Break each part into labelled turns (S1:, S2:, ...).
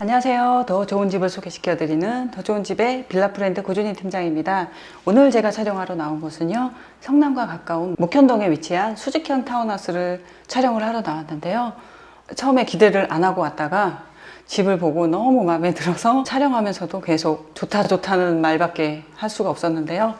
S1: 안녕하세요. 더 좋은 집을 소개시켜드리는 더 좋은 집의 빌라 프렌드 고준희 팀장입니다. 오늘 제가 촬영하러 나온 곳은요, 성남과 가까운 목현동에 위치한 수직형 타운하우스를 촬영을 하러 나왔는데요. 처음에 기대를 안 하고 왔다가 집을 보고 너무 마음에 들어서 촬영하면서도 계속 좋다 좋다는 말밖에 할 수가 없었는데요.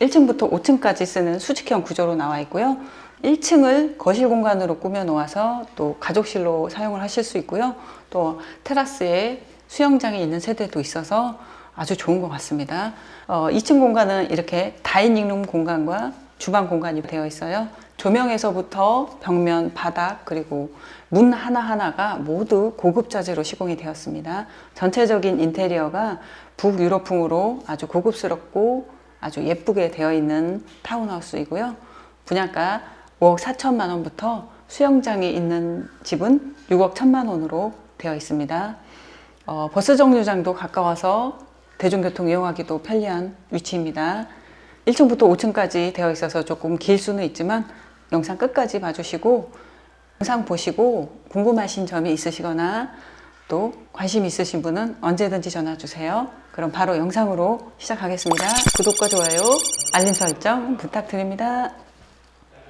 S1: 1층부터 5층까지 쓰는 수직형 구조로 나와 있고요. 1층을 거실 공간으로 꾸며 놓아서 또 가족실로 사용을 하실 수 있고요. 또 테라스에 수영장이 있는 세대도 있어서 아주 좋은 것 같습니다. 어, 2층 공간은 이렇게 다이닝룸 공간과 주방 공간이 되어 있어요. 조명에서부터 벽면, 바닥, 그리고 문 하나하나가 모두 고급 자재로 시공이 되었습니다. 전체적인 인테리어가 북유럽풍으로 아주 고급스럽고 아주 예쁘게 되어 있는 타운하우스이고요. 분양가 5억 4천만 원부터 수영장이 있는 집은 6억 1천만 원으로 되어 있습니다. 어, 버스 정류장도 가까워서 대중교통 이용하기도 편리한 위치입니다. 1층부터 5층까지 되어 있어서 조금 길 수는 있지만 영상 끝까지 봐주시고 영상 보시고 궁금하신 점이 있으시거나 또 관심 있으신 분은 언제든지 전화 주세요. 그럼 바로 영상으로 시작하겠습니다. 구독과 좋아요, 알림 설정 부탁드립니다.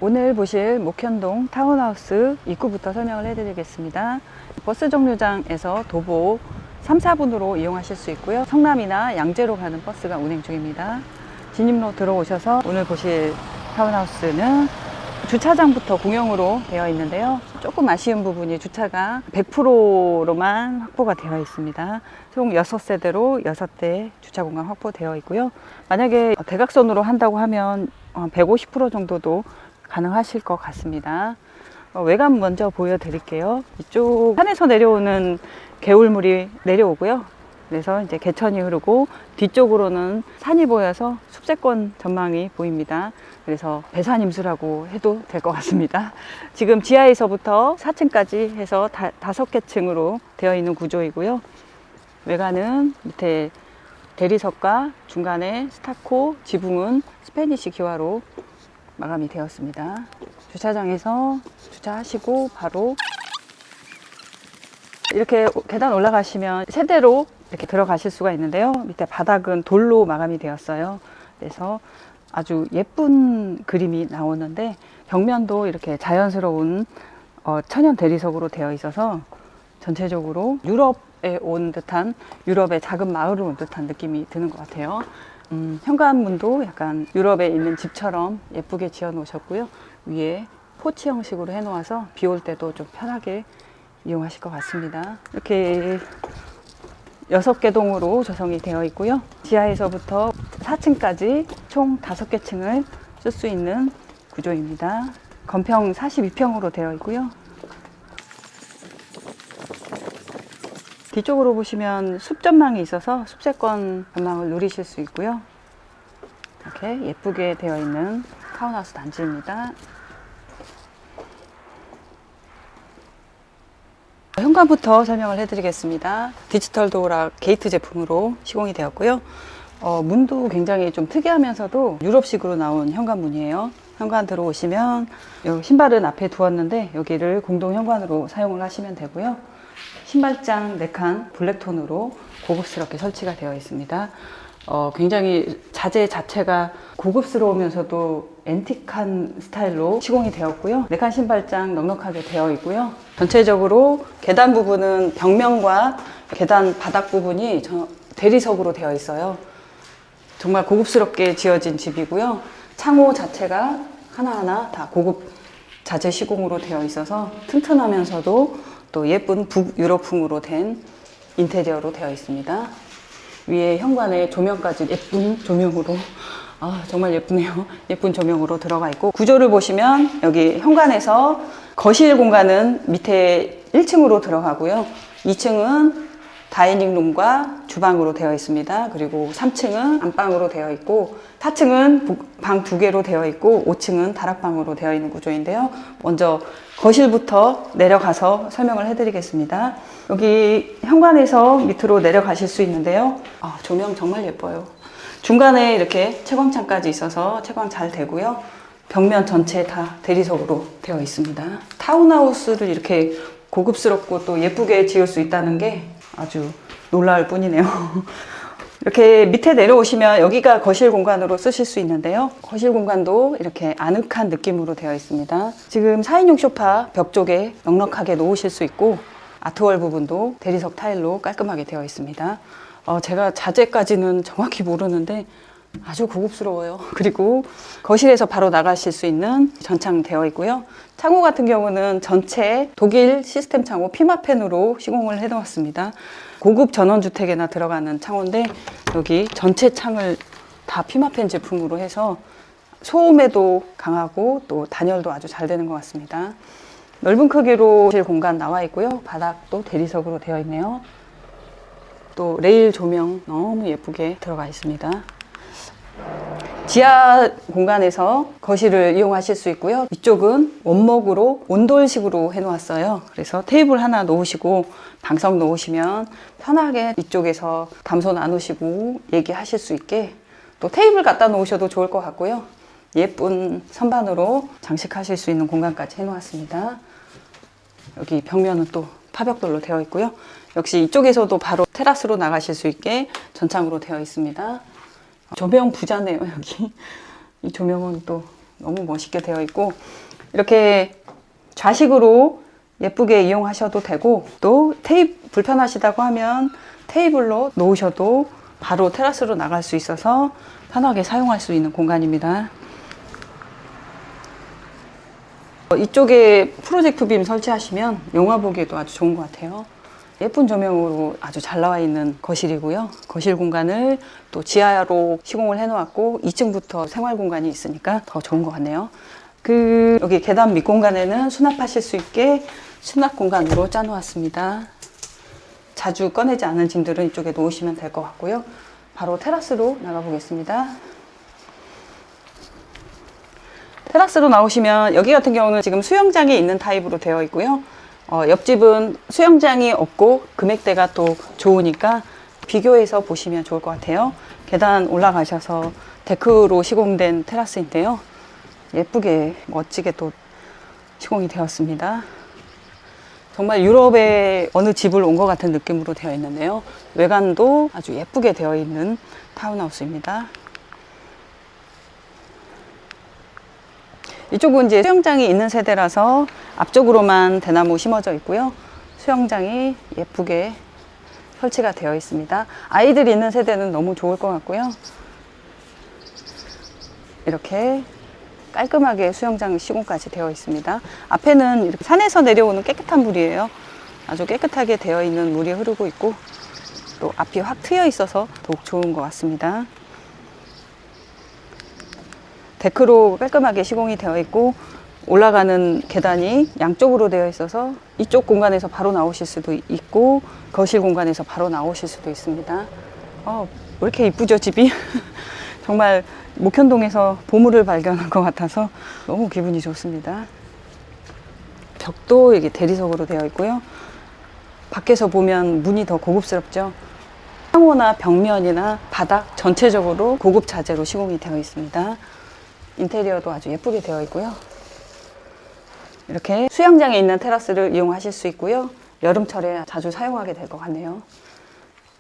S1: 오늘 보실 목현동 타운하우스 입구부터 설명을 해드리겠습니다. 버스 정류장에서 도보 3, 4분으로 이용하실 수 있고요. 성남이나 양재로 가는 버스가 운행 중입니다. 진입로 들어오셔서 오늘 보실 타운하우스는 주차장부터 공용으로 되어 있는데요. 조금 아쉬운 부분이 주차가 100%로만 확보가 되어 있습니다. 총 6세대로 6대 주차 공간 확보되어 있고요. 만약에 대각선으로 한다고 하면 150% 정도도 가능하실 것 같습니다. 어, 외관 먼저 보여드릴게요. 이쪽 산에서 내려오는 개울물이 내려오고요. 그래서 이제 개천이 흐르고 뒤쪽으로는 산이 보여서 숲세권 전망이 보입니다. 그래서 배산임수라고 해도 될 것 같습니다. 지금 지하에서부터 4층까지 해서 다, 다섯 개 층으로 되어 있는 구조이고요. 외관은 밑에 대리석과 중간에 스타코, 지붕은 스페니시 기와로 마감이 되었습니다. 주차장에서 주차하시고 바로 이렇게 계단 올라가시면 세대로 이렇게 들어가실 수가 있는데요. 밑에 바닥은 돌로 마감이 되었어요. 그래서 아주 예쁜 그림이 나오는데 벽면도 이렇게 자연스러운 어, 천연 대리석으로 되어 있어서 전체적으로 유럽에 온 듯한 유럽의 작은 마을을 온 듯한 느낌이 드는 것 같아요. 음, 현관문도 약간 유럽에 있는 집처럼 예쁘게 지어 놓으셨고요. 위에 포치 형식으로 해 놓아서 비 올 때도 좀 편하게 이용하실 것 같습니다. 이렇게 여섯 개 동으로 조성이 되어 있고요. 지하에서부터 4층까지 총 다섯 개 층을 쓸 수 있는 구조입니다. 건평 42평으로 되어 있고요. 뒤쪽으로 보시면 숲 전망이 있어서 숲세권 전망을 누리실 수 있고요. 이렇게 예쁘게 되어 있는 타운하우스 단지입니다. 현관부터 설명을 해드리겠습니다. 디지털 도어락 게이트 제품으로 시공이 되었고요. 어, 문도 굉장히 좀 특이하면서도 유럽식으로 나온 현관문이에요. 현관 들어오시면 요 신발은 앞에 두었는데 여기를 공동 현관으로 사용을 하시면 되고요. 신발장 4칸 블랙톤으로 고급스럽게 설치가 되어 있습니다. 어, 굉장히 자재 자체가 고급스러우면서도 앤틱한 스타일로 시공이 되었고요. 4칸 신발장 넉넉하게 되어 있고요. 전체적으로 계단 부분은 벽면과 계단 바닥 부분이 저- 대리석으로 되어 있어요. 정말 고급스럽게 지어진 집이고요. 창호 자체가 하나하나 다 고급 자재 시공으로 되어 있어서 튼튼하면서도 또 예쁜 북유럽풍으로 된 인테리어로 되어 있습니다. 위에 현관에 조명까지 예쁜 조명으로 아 정말 예쁘네요. 예쁜 조명으로 들어가 있고 구조를 보시면 여기 현관에서 거실 공간은 밑에 1층으로 들어가고요. 2층은 다이닝룸과 주방으로 되어 있습니다. 그리고 3층은 안방으로 되어 있고 4층은 방 두 개로 되어 있고 5층은 다락방으로 되어 있는 구조인데요. 먼저 거실부터 내려가서 설명을 해드리겠습니다. 여기 현관에서 밑으로 내려가실 수 있는데요. 아, 조명 정말 예뻐요. 중간에 이렇게 채광창까지 있어서 채광 잘 되고요. 벽면 전체 다 대리석으로 되어 있습니다. 타운하우스를 이렇게 고급스럽고 또 예쁘게 지을 수 있다는 게 아주 놀라울 뿐이네요. 이렇게 밑에 내려오시면 여기가 거실 공간으로 쓰실 수 있는데요. 거실 공간도 이렇게 아늑한 느낌으로 되어 있습니다. 지금 4인용 소파 벽 쪽에 넉넉하게 놓으실 수 있고 아트월 부분도 대리석 타일로 깔끔하게 되어 있습니다. 어, 제가 자재까지는 정확히 모르는데 아주 고급스러워요. 그리고 거실에서 바로 나가실 수 있는 전창 되어 있고요. 창호 같은 경우는 전체 독일 시스템 창호 피마펜으로 시공을 해 놓았습니다. 고급 전원주택에나 들어가는 창호인데 여기 전체 창을 다 피마펜 제품으로 해서 소음에도 강하고 또 단열도 아주 잘 되는 것 같습니다. 넓은 크기로 실 공간 나와 있고요. 바닥도 대리석으로 되어 있네요. 또 레일 조명 너무 예쁘게 들어가 있습니다. 지하 공간에서 거실을 이용하실 수 있고요. 이쪽은 원목으로 온돌식으로 해놓았어요. 그래서 테이블 하나 놓으시고 방석 놓으시면 편하게 이쪽에서 담소 나누시고 얘기하실 수 있게 또 테이블 갖다 놓으셔도 좋을 것 같고요. 예쁜 선반으로 장식하실 수 있는 공간까지 해놓았습니다. 여기 벽면은 또 파벽돌로 되어 있고요. 역시 이쪽에서도 바로 테라스로 나가실 수 있게 전창으로 되어 있습니다. 조명 부자네요, 여기. 이 조명은 또 너무 멋있게 되어 있고, 이렇게 좌식으로 예쁘게 이용하셔도 되고, 또 테이프 불편하시다고 하면 테이블로 놓으셔도 바로 테라스로 나갈 수 있어서 편하게 사용할 수 있는 공간입니다. 어, 이쪽에 프로젝트 빔 설치하시면 영화 보기에도 아주 좋은 것 같아요. 예쁜 조명으로 아주 잘 나와 있는 거실이고요. 거실 공간을 또 지하로 시공을 해놓았고 2층부터 생활 공간이 있으니까 더 좋은 것 같네요. 그 여기 계단 밑 공간에는 수납하실 수 있게 수납 공간으로 짜놓았습니다. 자주 꺼내지 않은 짐들은 이쪽에 놓으시면 될 것 같고요. 바로 테라스로 나가 보겠습니다. 테라스로 나오시면 여기 같은 경우는 지금 수영장이 있는 타입으로 되어 있고요. 어, 옆집은 수영장이 없고 금액대가 또 좋으니까 비교해서 보시면 좋을 것 같아요. 계단 올라가셔서 데크로 시공된 테라스인데요. 예쁘게 멋지게 또 시공이 되었습니다. 정말 유럽의 어느 집을 온 것 같은 느낌으로 되어 있는데요. 외관도 아주 예쁘게 되어 있는 타운하우스입니다. 이쪽은 이제 수영장이 있는 세대라서 앞쪽으로만 대나무 심어져 있고요. 수영장이 예쁘게 설치가 되어 있습니다. 아이들이 있는 세대는 너무 좋을 것 같고요. 이렇게 깔끔하게 수영장 시공까지 되어 있습니다. 앞에는 이렇게 산에서 내려오는 깨끗한 물이에요. 아주 깨끗하게 되어 있는 물이 흐르고 있고 또 앞이 확 트여 있어서 더욱 좋은 것 같습니다. 데크로 깔끔하게 시공이 되어 있고 올라가는 계단이 양쪽으로 되어 있어서 이쪽 공간에서 바로 나오실 수도 있고 거실 공간에서 바로 나오실 수도 있습니다. 어, 왜 이렇게 이쁘죠 집이? 정말 목현동에서 보물을 발견한 것 같아서 너무 기분이 좋습니다. 벽도 이게 대리석으로 되어 있고요. 밖에서 보면 문이 더 고급스럽죠. 창호나 벽면이나 바닥 전체적으로 고급 자재로 시공이 되어 있습니다. 인테리어도 아주 예쁘게 되어 있고요. 이렇게 수영장에 있는 테라스를 이용하실 수 있고요. 여름철에 자주 사용하게 될 것 같네요.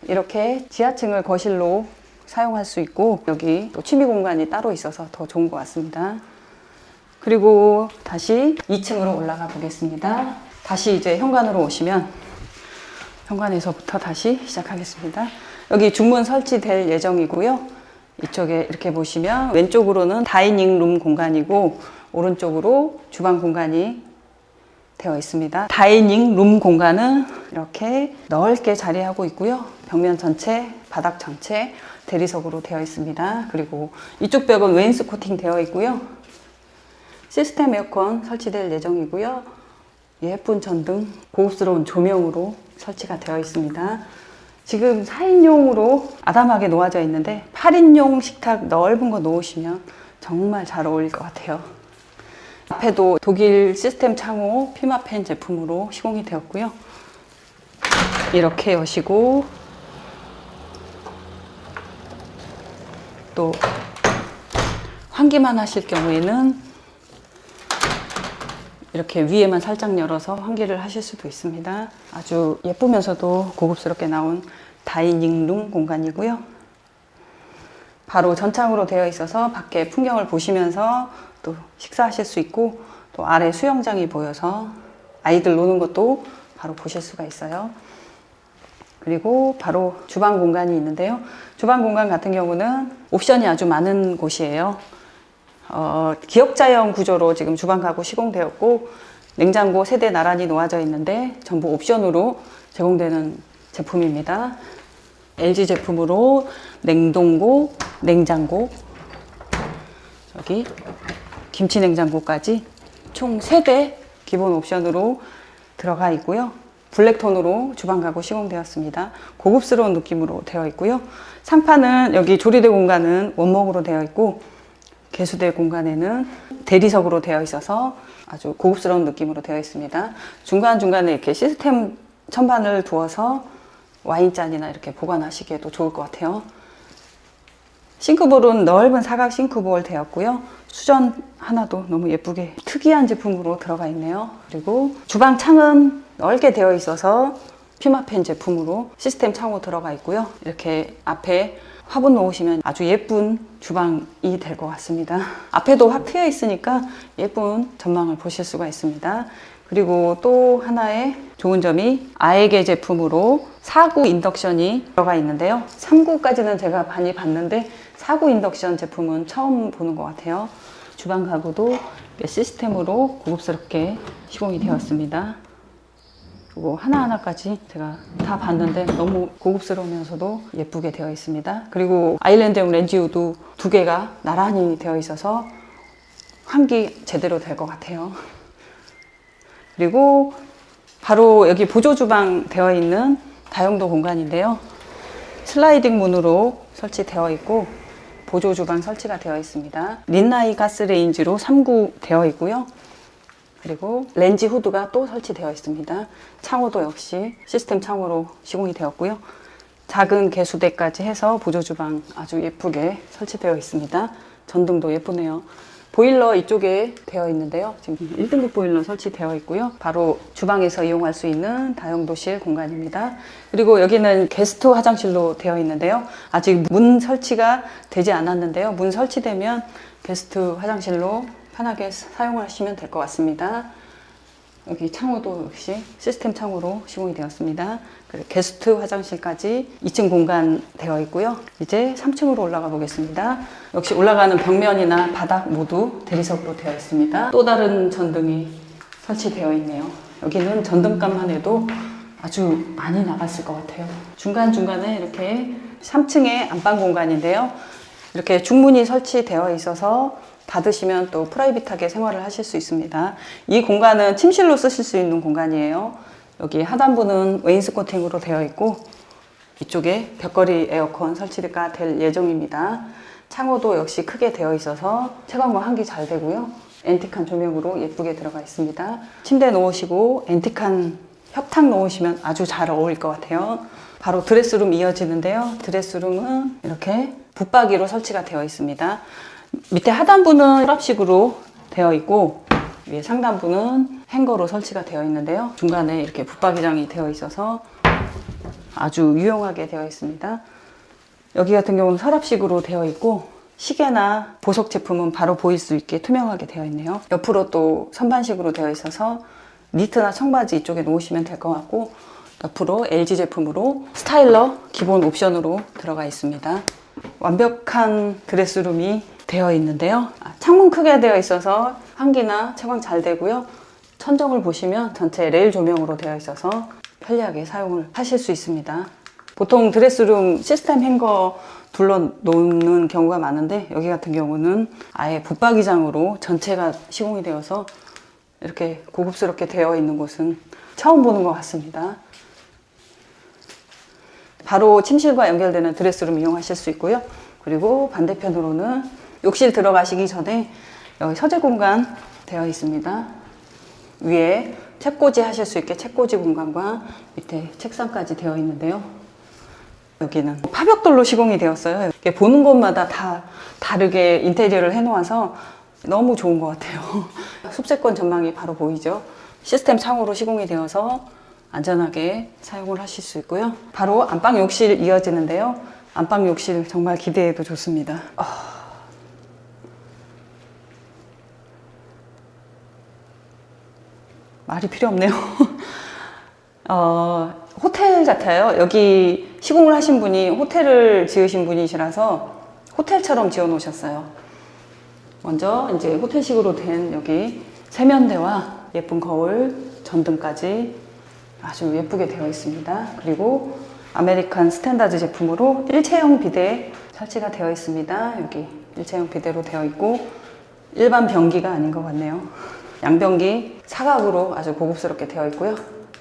S1: 이렇게 지하층을 거실로 사용할 수 있고 여기 또 취미 공간이 따로 있어서 더 좋은 것 같습니다. 그리고 다시 2층으로 올라가 보겠습니다. 다시 이제 현관으로 오시면 현관에서부터 다시 시작하겠습니다. 여기 중문 설치될 예정이고요. 이쪽에 이렇게 보시면 왼쪽으로는 다이닝 룸 공간이고 오른쪽으로 주방 공간이 되어 있습니다. 다이닝 룸 공간은 이렇게 넓게 자리하고 있고요. 벽면 전체, 바닥 전체 대리석으로 되어 있습니다. 그리고 이쪽 벽은 웨인스 코팅 되어 있고요. 시스템 에어컨 설치될 예정이고요. 예쁜 전등, 고급스러운 조명으로 설치가 되어 있습니다. 지금 4인용으로 아담하게 놓아져 있는데 8인용 식탁 넓은 거 놓으시면 정말 잘 어울릴 것 같아요. 앞에도 독일 시스템 창호 피마펜 제품으로 시공이 되었고요. 이렇게 여시고 또 환기만 하실 경우에는 이렇게 위에만 살짝 열어서 환기를 하실 수도 있습니다. 아주 예쁘면서도 고급스럽게 나온 다이닝룸 공간이고요. 바로 전창으로 되어 있어서 밖에 풍경을 보시면서 또 식사하실 수 있고 또 아래 수영장이 보여서 아이들 노는 것도 바로 보실 수가 있어요. 그리고 바로 주방 공간이 있는데요. 주방 공간 같은 경우는 옵션이 아주 많은 곳이에요. 어, 기역자형 구조로 지금 주방 가구 시공되었고 냉장고 세대 나란히 놓아져 있는데 전부 옵션으로 제공되는 제품입니다. LG 제품으로 냉동고, 냉장고, 여기 김치 냉장고까지 총 3대 기본 옵션으로 들어가 있고요. 블랙톤으로 주방 가구 시공되었습니다. 고급스러운 느낌으로 되어 있고요. 상판은 여기 조리대 공간은 원목으로 되어 있고 개수대 공간에는 대리석으로 되어 있어서 아주 고급스러운 느낌으로 되어 있습니다. 중간중간에 이렇게 시스템 천반을 두어서 와인잔이나 이렇게 보관하시기에도 좋을 것 같아요. 싱크볼은 넓은 사각 싱크볼 되었고요. 수전 하나도 너무 예쁘게 특이한 제품으로 들어가 있네요. 그리고 주방 창은 넓게 되어 있어서 피마펜 제품으로 시스템 창호 들어가 있고요. 이렇게 앞에 화분 놓으시면 아주 예쁜 주방이 될 것 같습니다. 앞에도 확 트여 있으니까 예쁜 전망을 보실 수가 있습니다. 그리고 또 하나의 좋은 점이 아에게 제품으로 4구 인덕션이 들어가 있는데요. 3구까지는 제가 많이 봤는데 4구 인덕션 제품은 처음 보는 것 같아요. 주방 가구도 시스템으로 고급스럽게 시공이 되었습니다. 그리고 하나하나까지 제가 다 봤는데 너무 고급스러우면서도 예쁘게 되어 있습니다. 그리고 아일랜드용 렌즈우드 두 개가 나란히 되어 있어서 환기 제대로 될 것 같아요. 그리고 바로 여기 보조 주방 되어 있는 다용도 공간인데요. 슬라이딩 문으로 설치되어 있고 보조 주방 설치가 되어 있습니다. 린나이 가스레인지로 3구 되어 있고요. 그리고 렌지 후드가 또 설치되어 있습니다. 창호도 역시 시스템 창호로 시공이 되었고요. 작은 개수대까지 해서 보조 주방 아주 예쁘게 설치되어 있습니다. 전등도 예쁘네요. 보일러 이쪽에 되어 있는데요. 지금 1등급 보일러 설치되어 있고요. 바로 주방에서 이용할 수 있는 다용도실 공간입니다. 그리고 여기는 게스트 화장실로 되어 있는데요. 아직 문 설치가 되지 않았는데요. 문 설치되면 게스트 화장실로 편하게 사용하시면 될 것 같습니다. 여기 창호도 역시 시스템 창호로 시공이 되었습니다. 그리고 게스트 화장실까지 2층 공간 되어 있고요. 이제 3층으로 올라가 보겠습니다. 역시 올라가는 벽면이나 바닥 모두 대리석으로 되어 있습니다. 또 다른 전등이 설치되어 있네요. 여기는 전등값만 해도 아주 많이 나갔을 것 같아요. 중간중간에 이렇게 3층의 안방 공간인데요. 이렇게 중문이 설치되어 있어서 닫으시면 또 프라이빗하게 생활을 하실 수 있습니다. 이 공간은 침실로 쓰실 수 있는 공간이에요. 여기 하단부는 웨인스코팅으로 되어 있고 이쪽에 벽걸이 에어컨 설치가 될 예정입니다. 창호도 역시 크게 되어 있어서 채광과 환기 잘 되고요. 앤틱한 조명으로 예쁘게 들어가 있습니다. 침대 놓으시고 앤틱한 협탁 놓으시면 아주 잘 어울릴 것 같아요. 바로 드레스룸 이어지는데요. 드레스룸은 이렇게 붙박이로 설치가 되어 있습니다. 밑에 하단부는 서랍식으로 되어 있고 위에 상단부는 행거로 설치가 되어 있는데요. 중간에 이렇게 붙박이장이 되어 있어서 아주 유용하게 되어 있습니다. 여기 같은 경우는 서랍식으로 되어 있고 시계나 보석 제품은 바로 보일 수 있게 투명하게 되어 있네요. 옆으로 또 선반식으로 되어 있어서 니트나 청바지 이쪽에 놓으시면 될 것 같고 옆으로 LG 제품으로 스타일러 기본 옵션으로 들어가 있습니다. 완벽한 드레스룸이 되어 있는데요. 아, 창문 크게 되어 있어서 환기나 채광 잘 되고요. 천정을 보시면 전체 레일 조명으로 되어 있어서 편리하게 사용을 하실 수 있습니다. 보통 드레스룸 시스템 행거 둘러 놓는 경우가 많은데 여기 같은 경우는 아예 붙박이장으로 전체가 시공이 되어서 이렇게 고급스럽게 되어 있는 곳은 처음 보는 것 같습니다. 바로 침실과 연결되는 드레스룸 이용하실 수 있고요. 그리고 반대편으로는 욕실 들어가시기 전에 여기 서재 공간 되어 있습니다. 위에 책꽂이 하실 수 있게 책꽂이 공간과 밑에 책상까지 되어 있는데요. 여기는 파벽돌로 시공이 되었어요. 이렇게 보는 곳마다 다 다르게 인테리어를 해놓아서 너무 좋은 것 같아요. 숲세권 전망이 바로 보이죠. 시스템 창으로 시공이 되어서 안전하게 사용을 하실 수 있고요. 바로 안방 욕실 이어지는데요. 안방 욕실 정말 기대해도 좋습니다. 아. 말이 필요 없네요. 어, 호텔 같아요. 여기 시공을 하신 분이 호텔을 지으신 분이시라서 호텔처럼 지어 놓으셨어요. 먼저 이제 호텔식으로 된 여기 세면대와 예쁜 거울, 전등까지 아주 예쁘게 되어 있습니다. 그리고 아메리칸 스탠다드 제품으로 일체형 비대 설치가 되어 있습니다. 여기 일체형 비대로 되어 있고 일반 변기가 아닌 것 같네요. 양변기 사각으로 아주 고급스럽게 되어 있고요.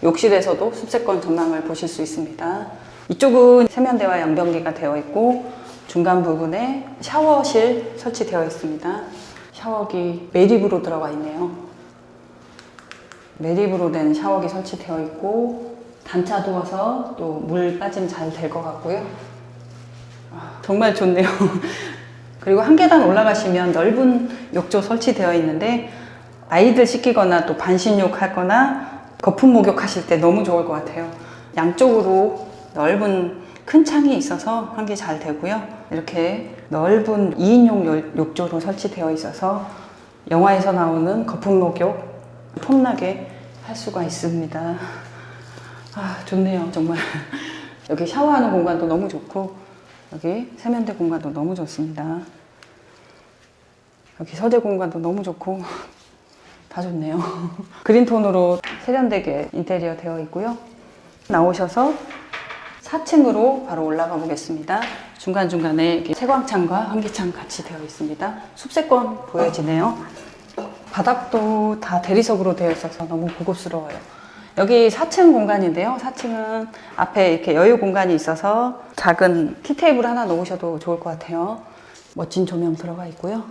S1: 욕실에서도 숲세권 전망을 보실 수 있습니다. 이쪽은 세면대와 양변기가 되어 있고 중간 부분에 샤워실 설치되어 있습니다. 샤워기 매립으로 들어가 있네요. 매립으로 된 샤워기 설치되어 있고 단차 두어서 또 물 빠짐 잘 될 것 같고요. 아, 정말 좋네요. 그리고 한 계단 올라가시면 넓은 욕조 설치되어 있는데 아이들 씻기거나 또 반신욕 하거나 거품 목욕 하실 때 너무 좋을 것 같아요. 양쪽으로 넓은 큰 창이 있어서 환기 잘 되고요. 이렇게 넓은 2인용 열- 욕조로 설치되어 있어서 영화에서 나오는 거품 목욕 폼나게 할 수가 있습니다. 아, 좋네요, 정말. 여기 샤워하는 공간도 너무 좋고, 여기 세면대 공간도 너무 좋습니다. 여기 서재 공간도 너무 좋고, 다 좋네요. 그린톤으로 세련되게 인테리어 되어 있고요. 나오셔서 4층으로 바로 올라가 보겠습니다. 중간중간에 채광창과 환기창 같이 되어 있습니다. 숲세권 보여지네요. 바닥도 다 대리석으로 되어 있어서 너무 고급스러워요. 여기 4층 공간인데요. 4층은 앞에 이렇게 여유 공간이 있어서 작은 티 테이블 하나 놓으셔도 좋을 것 같아요. 멋진 조명 들어가 있고요.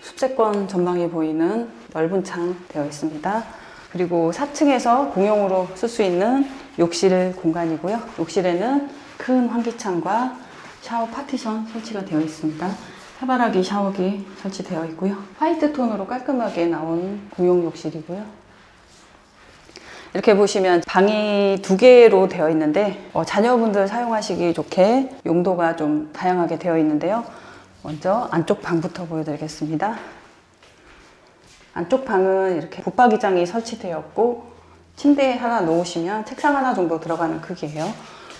S1: 숲세권 전망이 보이는 넓은 창 되어 있습니다. 그리고 4층에서 공용으로 쓸 수 있는 욕실 공간이고요. 욕실에는 큰 환기창과 샤워 파티션 설치가 되어 있습니다. 해바라기 샤워기 설치되어 있고요. 화이트 톤으로 깔끔하게 나온 공용 욕실이고요. 이렇게 보시면 방이 두 개로 되어 있는데 어, 자녀분들 사용하시기 좋게 용도가 좀 다양하게 되어 있는데요. 먼저 안쪽 방부터 보여드리겠습니다. 안쪽 방은 이렇게 붙박이장이 설치되었고 침대 하나 놓으시면 책상 하나 정도 들어가는 크기예요.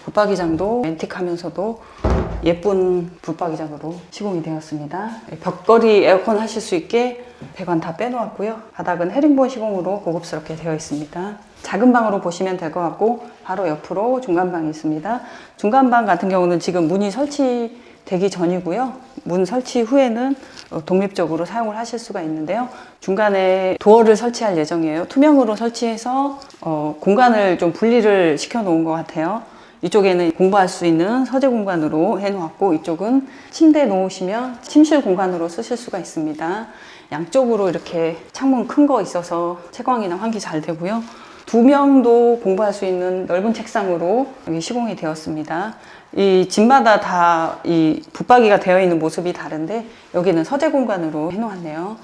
S1: 붙박이장도 앤틱하면서도 예쁜 붙박이장으로 시공이 되었습니다. 벽걸이 에어컨 하실 수 있게 배관 다 빼놓았고요. 바닥은 헤링본 시공으로 고급스럽게 되어 있습니다. 작은 방으로 보시면 될 것 같고 바로 옆으로 중간방이 있습니다. 중간방 같은 경우는 지금 문이 설치 되기 전이고요. 문 설치 후에는 어, 독립적으로 사용을 하실 수가 있는데요. 중간에 도어를 설치할 예정이에요. 투명으로 설치해서 어, 공간을 좀 분리를 시켜 놓은 것 같아요. 이쪽에는 공부할 수 있는 서재 공간으로 해놓았고 이쪽은 침대 놓으시면 침실 공간으로 쓰실 수가 있습니다. 양쪽으로 이렇게 창문 큰 거 있어서 채광이나 환기 잘 되고요. 두 명도 공부할 수 있는 넓은 책상으로 여기 시공이 되었습니다. 이 집마다 다 이 붙박이가 되어 있는 모습이 다른데 여기는 서재 공간으로 해놓았네요.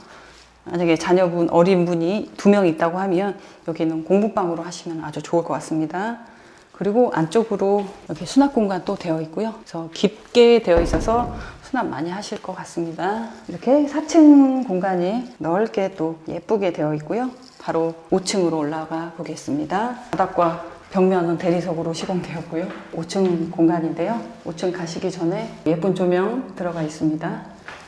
S1: 만약에 자녀분, 어린 분이 두 명 있다고 하면 여기는 공부방으로 하시면 아주 좋을 것 같습니다. 그리고 안쪽으로 여기 수납 공간 또 되어 있고요. 그래서 깊게 되어 있어서 수납 많이 하실 것 같습니다. 이렇게 4층 공간이 넓게 또 예쁘게 되어 있고요. 바로 5층으로 올라가 보겠습니다. 바닥과 벽면은 대리석으로 시공되었고요. 5층 공간인데요. 5층 가시기 전에 예쁜 조명 들어가 있습니다.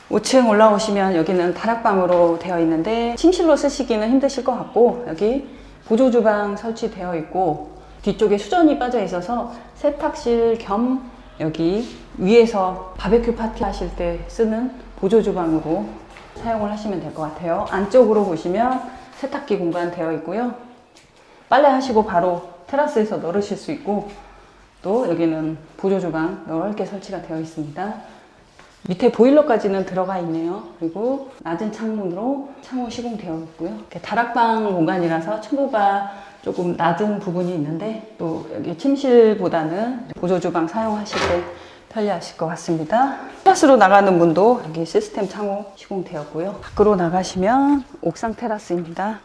S1: 5층 올라오시면 여기는 다락방으로 되어 있는데 침실로 쓰시기는 힘드실 것 같고 여기 보조 주방 설치되어 있고 뒤쪽에 수전이 빠져 있어서 세탁실 겸 여기 위에서 바베큐 파티 하실 때 쓰는 보조 주방으로 사용을 하시면 될 것 같아요. 안쪽으로 보시면 세탁기 공간 되어 있고요. 빨래 하시고 바로 테라스에서 널으실 수 있고 또 여기는 보조 주방 넓게 설치가 되어 있습니다. 밑에 보일러까지는 들어가 있네요. 그리고 낮은 창문으로 창호 시공되어 있고요. 다락방 공간이라서 층고가 조금 낮은 부분이 있는데 또 여기 침실보다는 보조 주방 사용하실 때 편리하실 것 같습니다. 테라스로 나가는 문도 여기 시스템 창호 시공되었고요. 밖으로 나가시면 옥상 테라스입니다.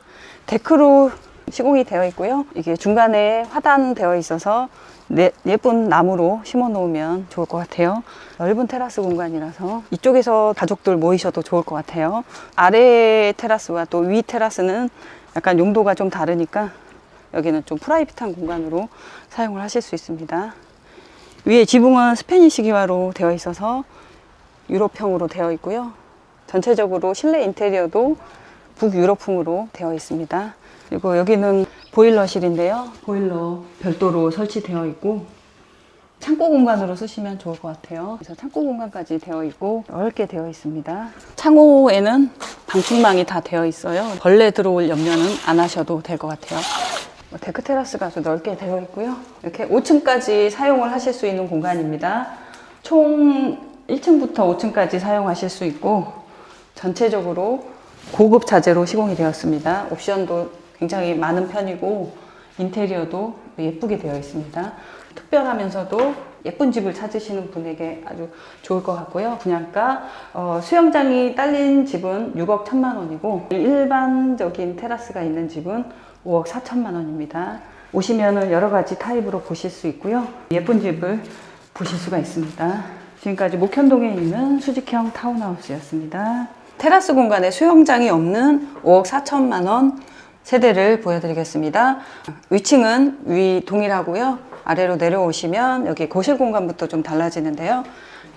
S1: 데크로 시공이 되어 있고요. 이게 중간에 화단되어 있어서 네- 예쁜 나무로 심어 놓으면 좋을 것 같아요. 넓은 테라스 공간이라서 이쪽에서 가족들 모이셔도 좋을 것 같아요. 아래 테라스와 또 위 테라스는 약간 용도가 좀 다르니까 여기는 좀 프라이빗한 공간으로 사용을 하실 수 있습니다. 위에 지붕은 스페니시 기와로 되어 있어서 유럽형으로 되어 있고요. 전체적으로 실내 인테리어도 북유럽풍으로 되어 있습니다. 그리고 여기는 보일러실인데요. 보일러 별도로 설치되어 있고 창고 공간으로 쓰시면 좋을 것 같아요. 그래서 창고 공간까지 되어 있고 넓게 되어 있습니다. 창호에는 방충망이 다 되어 있어요. 벌레 들어올 염려는 안 하셔도 될 것 같아요. 뭐 데크 테라스가 아주 넓게 되어 있고요. 이렇게 5층까지 사용을 하실 수 있는 공간입니다. 총 1층부터 5층까지 사용하실 수 있고 전체적으로 고급 자재로 시공이 되었습니다. 옵션도 굉장히 많은 편이고 인테리어도 예쁘게 되어 있습니다. 특별하면서도 예쁜 집을 찾으시는 분에게 아주 좋을 것 같고요. 분양가 어, 수영장이 딸린 집은 6억 1천만 원이고 일반적인 테라스가 있는 집은 5억 4천만 원입니다. 오시면은 여러 가지 타입으로 보실 수 있고요. 예쁜 집을 보실 수가 있습니다. 지금까지 목현동에 있는 수직형 타운하우스였습니다. 테라스 공간에 수영장이 없는 5억 4천만 원 세대를 보여드리겠습니다. 위층은 위 동일하고요. 아래로 내려오시면 여기 거실 공간부터 좀 달라지는데요.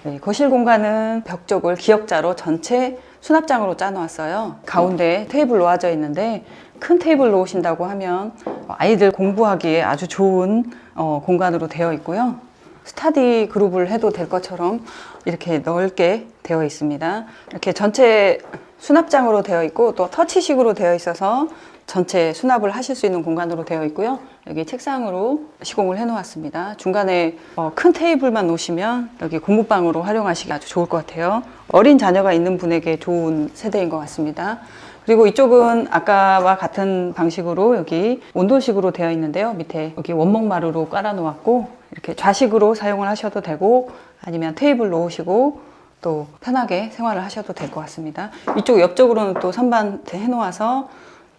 S1: 네, 거실 공간은 벽 쪽을 기역자로 전체 수납장으로 짜놓았어요. 가운데 테이블 놓아져 있는데 큰 테이블 놓으신다고 하면 아이들 공부하기에 아주 좋은 어, 공간으로 되어 있고요. 스타디 그룹을 해도 될 것처럼 이렇게 넓게 되어 있습니다. 이렇게 전체 수납장으로 되어 있고 또 터치식으로 되어 있어서 전체 수납을 하실 수 있는 공간으로 되어 있고요. 여기 책상으로 시공을 해 놓았습니다. 중간에 어, 큰 테이블만 놓으시면 여기 공부방으로 활용하시기 아주 좋을 것 같아요. 어린 자녀가 있는 분에게 좋은 세대인 것 같습니다. 그리고 이쪽은 아까와 같은 방식으로 여기 온돌식으로 되어 있는데요. 밑에 여기 원목 마루로 깔아 놓았고 이렇게 좌식으로 사용을 하셔도 되고 아니면 테이블 놓으시고 또 편하게 생활을 하셔도 될 것 같습니다. 이쪽 옆쪽으로는 또 선반 해 놓아서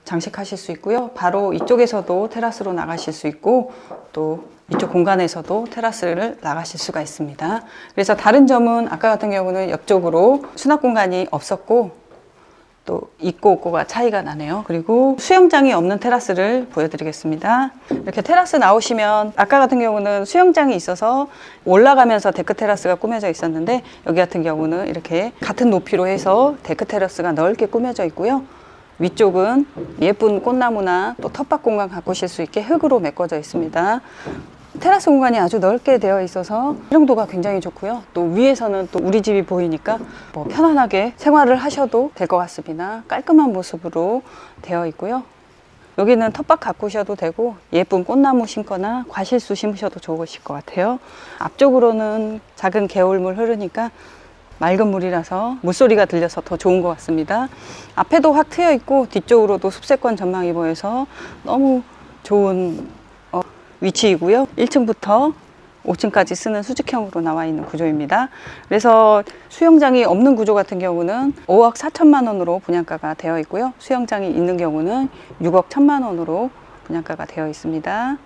S1: 장식하실 수 있고요. 바로 이쪽에서도 테라스로 나가실 수 있고 또 이쪽 공간에서도 테라스를 나가실 수가 있습니다. 그래서 다른 점은 아까 같은 경우는 옆쪽으로 수납 공간이 없었고 또 있고 없고가 차이가 나네요. 그리고 수영장이 없는 테라스를 보여드리겠습니다. 이렇게 테라스 나오시면 아까 같은 경우는 수영장이 있어서 올라가면서 데크 테라스가 꾸며져 있었는데 여기 같은 경우는 이렇게 같은 높이로 해서 데크 테라스가 넓게 꾸며져 있고요. 위쪽은 예쁜 꽃나무나 또 텃밭 공간 가꾸실 수 있게 흙으로 메꿔져 있습니다. 테라스 공간이 아주 넓게 되어 있어서 활용도가 굉장히 좋고요. 또 위에서는 또 우리 집이 보이니까 뭐 편안하게 생활을 하셔도 될 것 같습니다. 깔끔한 모습으로 되어 있고요. 여기는 텃밭 가꾸셔도 되고 예쁜 꽃나무 심거나 과실수 심으셔도 좋으실 것 같아요. 앞쪽으로는 작은 개울물 흐르니까 맑은 물이라서 물소리가 들려서 더 좋은 것 같습니다. 앞에도 확 트여 있고 뒤쪽으로도 숲세권 전망이 보여서 너무 좋은 어, 위치이고요. 1층부터 5층까지 쓰는 수직형으로 나와 있는 구조입니다. 그래서 수영장이 없는 구조 같은 경우는 5억 4천만 원으로 분양가가 되어 있고요. 수영장이 있는 경우는 6억 1천만 원으로 분양가가 되어 있습니다.